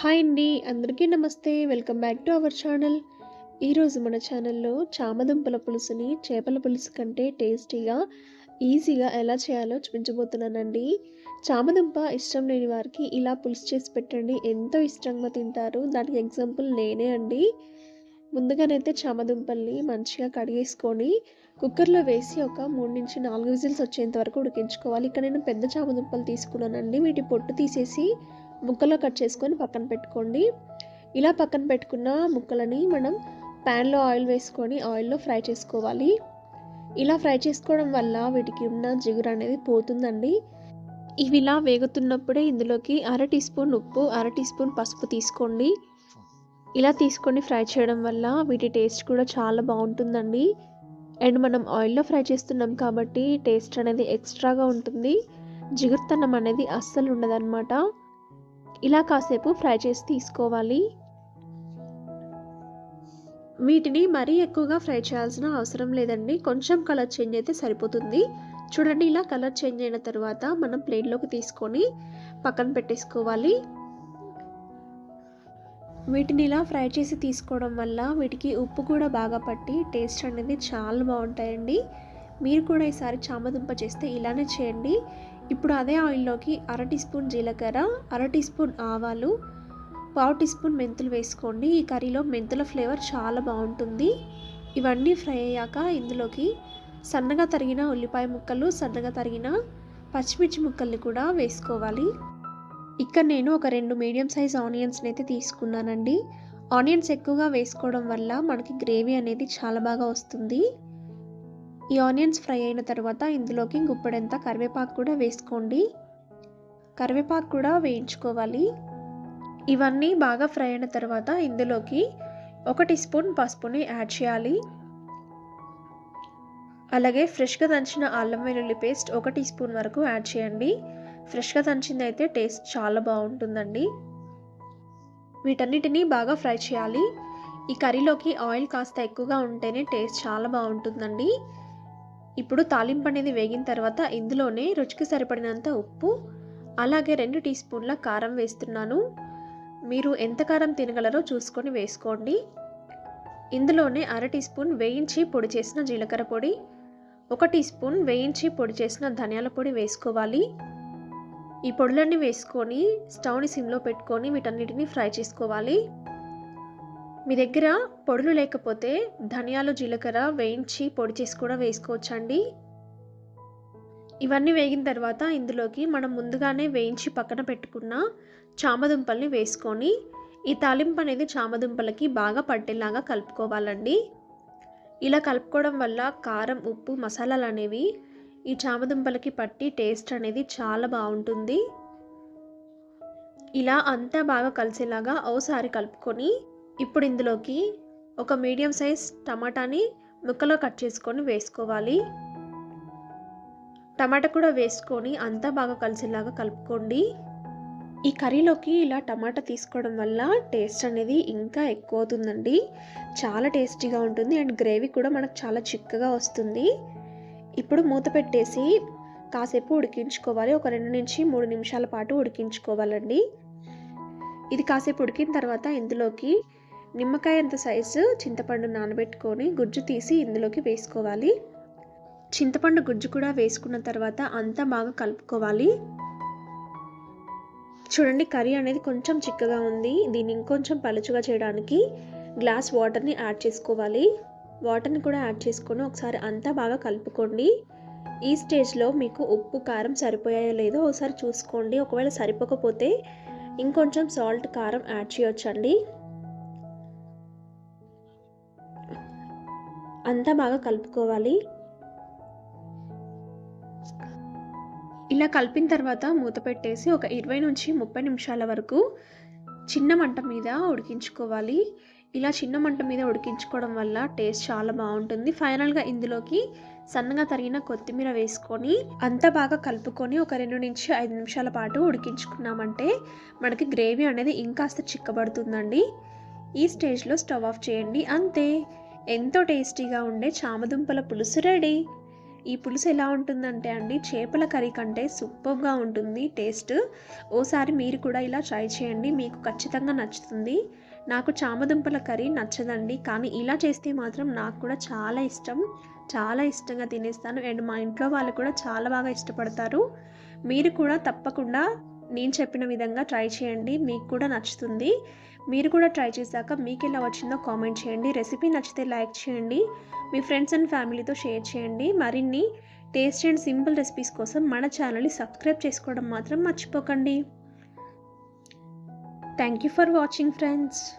Hi అండి అందరికీ నమస్తే. Welcome back to our channel. ఈరోజు మన ఛానల్లో చామదుంపల పులుసుని చేపల పులుసు కంటే టేస్టీగా ఈజీగా ఎలా చేయాలో చూపించబోతున్నానండి. చామదుంప ఇష్టం లేని వారికి ఇలా పులుసు చేసి పెట్టండి. ఎంతో ఇష్టంగా తింటారు. దానికి ఎగ్జాంపుల్ నేనే అండి. ముందుగానైతే చామదుంపల్ని మంచిగా కడిగేసుకొని కుక్కర్లో వేసి ఒక మూడు నుంచి నాలుగు విజిల్స్ వచ్చేంత వరకు ఉడికించుకోవాలి. ఇక్కడ నేను పెద్ద చామదుంపలు తీసుకున్నానండి. వీటి పొట్టు తీసేసి ముక్కలు కట్ చేసుకొని పక్కన పెట్టుకోండి. ఇలా పక్కన పెట్టుకున్న ముక్కలని మనం ప్యాన్లో ఆయిల్ వేసుకొని ఆయిల్లో ఫ్రై చేసుకోవాలి. ఇలా ఫ్రై చేసుకోవడం వల్ల వీటికి ఉన్న జిగురు అనేది పోతుందండి. ఇవి ఇలా వేగుతున్నప్పుడే ఇందులోకి అర టీ స్పూన్ ఉప్పు అర టీ స్పూన్ పసుపు తీసుకోండి. ఇలా తీసుకొని ఫ్రై చేయడం వల్ల వీటి టేస్ట్ కూడా చాలా బాగుంటుందండి. అండ్ మనం ఆయిల్లో ఫ్రై చేస్తున్నాం కాబట్టి టేస్ట్ అనేది ఎక్స్ట్రాగా ఉంటుంది. జిగురుతనం అనేది అస్సలు ఉండదన్నమాట. ఇలా కాసేపు ఫ్రై చేసి తీసుకోవాలి. వీటిని మరీ ఎక్కువగా ఫ్రై చేయాల్సిన అవసరం లేదండి. కొంచెం కలర్ చేంజ్ అయితే సరిపోతుంది. చూడండి ఇలా కలర్ చేంజ్ అయిన తర్వాత మనం ప్లేట్లోకి తీసుకొని పక్కన పెట్టేసుకోవాలి. వీటిని ఇలా ఫ్రై చేసి తీసుకోవడం వల్ల వీటికి ఉప్పు కూడా బాగా పట్టి టేస్ట్ అనేది చాలా బాగుంటాయండి. మీరు కూడా ఈసారి చామదుంప చేస్తే ఇలానే చేయండి. ఇప్పుడు అదే ఆయిల్లోకి అర టీ స్పూన్ జీలకర్ర అర టీ స్పూన్ ఆవాలు పావు టీ స్పూన్ మెంతులు వేసుకోండి. ఈ కర్రీలో మెంతుల ఫ్లేవర్ చాలా బాగుంటుంది. ఇవన్నీ ఫ్రై అయ్యాక ఇందులోకి సన్నగా తరిగిన ఉల్లిపాయ ముక్కలు సన్నగా తరిగిన పచ్చిమిర్చి ముక్కల్ని కూడా వేసుకోవాలి. ఇక్కడ నేను ఒక రెండు మీడియం సైజ్ ఆనియన్స్ని అయితే తీసుకున్నానండి. ఆనియన్స్ ఎక్కువగా వేసుకోవడం వల్ల మనకి గ్రేవీ అనేది చాలా బాగా వస్తుంది. ఈ ఆనియన్స్ ఫ్రై అయిన తర్వాత ఇందులోకి గుప్పెడంత కరివేపాకు కూడా వేసుకోండి. కరివేపాకు కూడా వేయించుకోవాలి. ఇవన్నీ బాగా ఫ్రై అయిన తర్వాత ఇందులోకి ఒక టీ స్పూన్ పసుపుని యాడ్ చేయాలి. అలాగే ఫ్రెష్గా దంచిన అల్లం వెల్లుల్లి పేస్ట్ ఒక టీ స్పూన్ వరకు యాడ్ చేయండి. ఫ్రెష్గా దంచింది అయితే టేస్ట్ చాలా బాగుంటుందండి. వీటన్నిటిని బాగా ఫ్రై చేయాలి. ఈ కర్రీలోకి ఆయిల్ కాస్త ఎక్కువగా ఉంటేనే టేస్ట్ చాలా బాగుంటుందండి. ఇప్పుడు తాలింపు అనేది వేగిన తర్వాత ఇందులోనే రుచికి సరిపడినంత ఉప్పు అలాగే రెండు టీ స్పూన్ల కారం వేస్తున్నాను. మీరు ఎంత కారం తినగలరో చూసుకొని వేసుకోండి. ఇందులోనే అర టీ స్పూన్ వేయించి పొడి చేసిన జీలకర్ర పొడి ఒక టీ స్పూన్ వేయించి పొడి చేసిన ధనియాల పొడి వేసుకోవాలి. ఈ పొడులన్నీ వేసుకొని స్టవ్ని సిమ్లో పెట్టుకొని వీటన్నిటిని ఫ్రై చేసుకోవాలి. మీ దగ్గర పొడులు లేకపోతే ధనియాలు జీలకర్ర వేయించి పొడి చేసి కూడా వేసుకోవచ్చండి. ఇవన్నీ వేగిన తర్వాత ఇందులోకి మనం ముందుగానే వేయించి పక్కన పెట్టుకున్న చామదుంపల్ని వేసుకొని ఈ తాలింపు అనేది చామదుంపలకి బాగా పట్టేలాగా కలుపుకోవాలండి. ఇలా కలుపుకోవడం వల్ల కారం ఉప్పు మసాలాలు అనేవి ఈ చామదుంపలకి పట్టి టేస్ట్ అనేది చాలా బాగుంటుంది. ఇలా అంతా బాగా కలిసేలాగా ఓసారి కలుపుకొని ఇప్పుడు ఇందులోకి ఒక మీడియం సైజ్ టమాటాని ముక్కలో కట్ చేసుకొని వేసుకోవాలి. టమాటా కూడా వేసుకొని అంతా బాగా కలిసేలాగా కలుపుకోండి. ఈ కర్రీలోకి ఇలా టమాటా తీసుకోవడం వల్ల టేస్ట్ అనేది ఇంకా ఎక్కువ అవుతుందండి చాలా టేస్టీగా ఉంటుంది అండ్ గ్రేవీ కూడా మనకు చాలా చిక్కగా వస్తుంది. ఇప్పుడు మూత పెట్టేసి కాసేపు ఉడికించుకోవాలి. ఒక రెండు నుంచి మూడు నిమిషాల పాటు ఉడికించుకోవాలండి. ఇది కాసేపు ఉడికిన తర్వాత ఇందులోకి నిమ్మకాయ అంత సైజు చింతపండు నానబెట్టుకొని గుజ్జు తీసి ఇందులోకి వేసుకోవాలి. చింతపండు గుజ్జు కూడా వేసుకున్న తర్వాత అంతా బాగా కలుపుకోవాలి. చూడండి కర్రీ అనేది కొంచెం చిక్కగా ఉంది. దీన్ని ఇంకొంచెం పలుచుగా చేయడానికి గ్లాస్ వాటర్ని యాడ్ చేసుకోవాలి. వాటర్ని కూడా యాడ్ చేసుకొని ఒకసారి అంతా బాగా కలుపుకోండి. ఈ స్టేజ్లో మీకు ఉప్పు కారం సరిపోయాయో లేదో ఒకసారి చూసుకోండి. ఒకవేళ సరిపోకపోతే ఇంకొంచెం సాల్ట్ కారం యాడ్ చేయొచ్చండి. అంతా బాగా కలుపుకోవాలి. ఇలా కలిపిన తర్వాత మూత పెట్టేసి ఒక ఇరవై నుంచి ముప్పై నిమిషాల వరకు చిన్న మంట మీద ఉడికించుకోవాలి. ఇలా చిన్న మంట మీద ఉడికించుకోవడం వల్ల టేస్ట్ చాలా బాగుంటుంది. ఫైనల్గా ఇందులోకి సన్నగా తరిగిన కొత్తిమీర వేసుకొని అంతా బాగా కలుపుకొని ఒక రెండు నుంచి ఐదు నిమిషాల పాటు ఉడికించుకున్నామంటే మనకి గ్రేవీ అనేది ఇంకాస్త చిక్కబడుతుందండి. ఈ స్టేజ్లో స్టవ్ ఆఫ్ చేయండి. అంతే. ఎంతో టేస్టీగా ఉండే చామదుంపల పులుసు రెడీ. ఈ పులుసు ఎలా ఉంటుందంటే అండి చేపల కర్రీ కంటే సూపర్గా ఉంటుంది టేస్ట్. ఓసారి మీరు కూడా ఇలా ట్రై చేయండి మీకు ఖచ్చితంగా నచ్చుతుంది. నాకు చామదుంపల కర్రీ నచ్చదండి కానీ ఇలా చేస్తే మాత్రం నాకు కూడా చాలా ఇష్టం. చాలా ఇష్టంగా తినేస్తాను. అండ్ మా ఇంట్లో వాళ్ళు కూడా చాలా బాగా ఇష్టపడతారు. మీరు కూడా తప్పకుండా నేను చెప్పిన విధంగా ట్రై చేయండి. మీకు కూడా నచ్చుతుంది. మీరు కూడా ట్రై చేశాక మీకు ఎలా వచ్చిందో కామెంట్ చేయండి. రెసిపీ నచ్చితే లైక్ చేయండి. మీ ఫ్రెండ్స్ అండ్ ఫ్యామిలీతో షేర్ చేయండి. మరిన్ని టేస్ట్ అండ్ సింపుల్ రెసిపీస్ కోసం మన ఛానల్ని సబ్స్క్రైబ్ చేసుకోవడం మాత్రం మర్చిపోకండి. Thank you for watching friends.